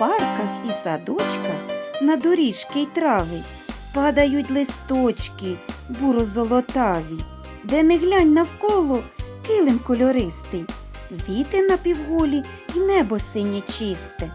парках і садочках на доріжки й трави падають листочки буро-золотаві, де не глянь навколо килим кольористий, віти на півголі й небо синє чисте.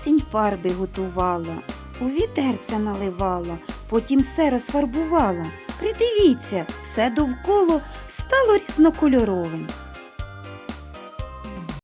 осінь фарби готувала, у вітерця наливала, потім все розфарбувала. Придивіться, все довкола стало різнокольоровим.